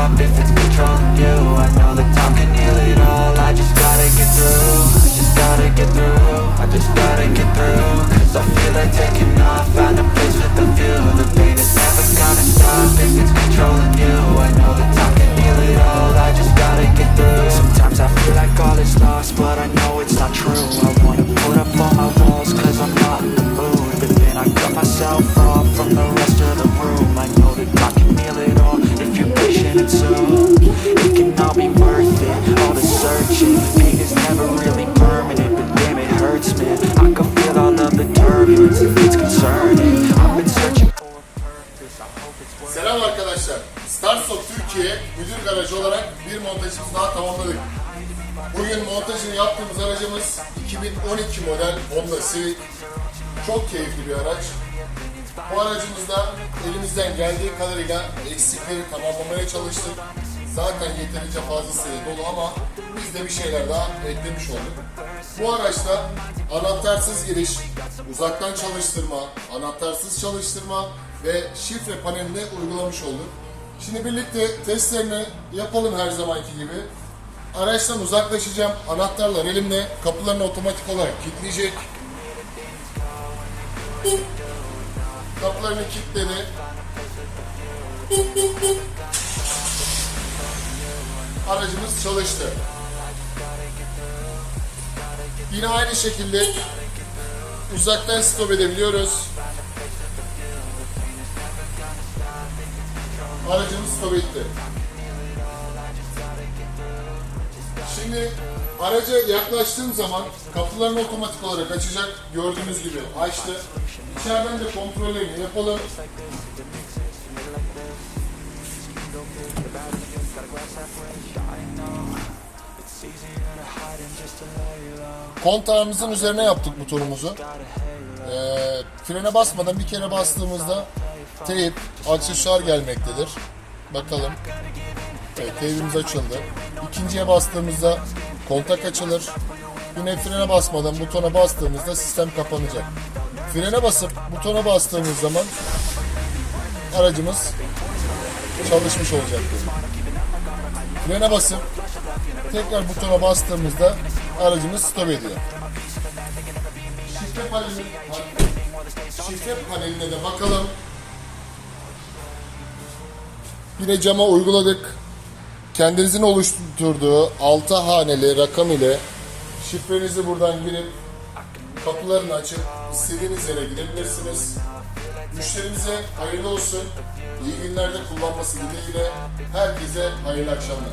stop if it's controlling you I know the searching Pain is never really permanent But damn it hurts man I can feel all of the turbulence If it's concerning I've been searching for purpose I hope it's Selam arkadaşlar. Starsoft Türkiye müdür garajı olarak bir montajımızı daha tamamladık. Bugün montajını yaptığımız aracımız 2012 model Honda Civic. Çok keyifli bir araç. Bu aracımızda elimizden geldiği kadarıyla eksikleri tamamlamaya çalıştık. Zaten yeterince fazlasıyla dolu ama biz de bir şeyler daha eklemiş olduk. Bu araçta anahtarsız giriş, uzaktan çalıştırma, anahtarsız çalıştırma ve şifre panelini uygulamış olduk. Şimdi birlikte testlerini yapalım her zamanki gibi. Araçtan uzaklaşacağım. Anahtarlar elimde. Kapılarını otomatik olarak kilitleyecek. Kapılarını kilitledi. Aracımız çalıştı. Yine aynı şekilde uzaktan stop edebiliyoruz. Aracımız stop etti. Şimdi araca yaklaştığım zaman kapılarını otomatik olarak açacak. Gördüğünüz gibi açtı. İçeriden de kontrollerini yapalım. Kontağımızın üzerine yaptık butonumuzu. Ee, frene basmadan bir kere bastığımızda teyip, aksesuar gelmektedir. Bakalım. Evet, teybimiz açıldı. İkinciye bastığımızda kontak açılır. Yine frene basmadan butona bastığımızda sistem kapanacak. Frene basıp butona bastığımız zaman aracımız çalışmış olacaktır. Frene basıp tekrar butona bastığımızda aracımız stop ediyor. Şifre paneli, şifre paneline de bakalım. Yine cama uyguladık. Kendinizin oluşturduğu 6 haneli rakam ile şifrenizi buradan girip kapılarını açıp istediğiniz yere gidebilirsiniz. Müşterimize hayırlı olsun. İyi günlerde kullanması dileğiyle herkese hayırlı akşamlar.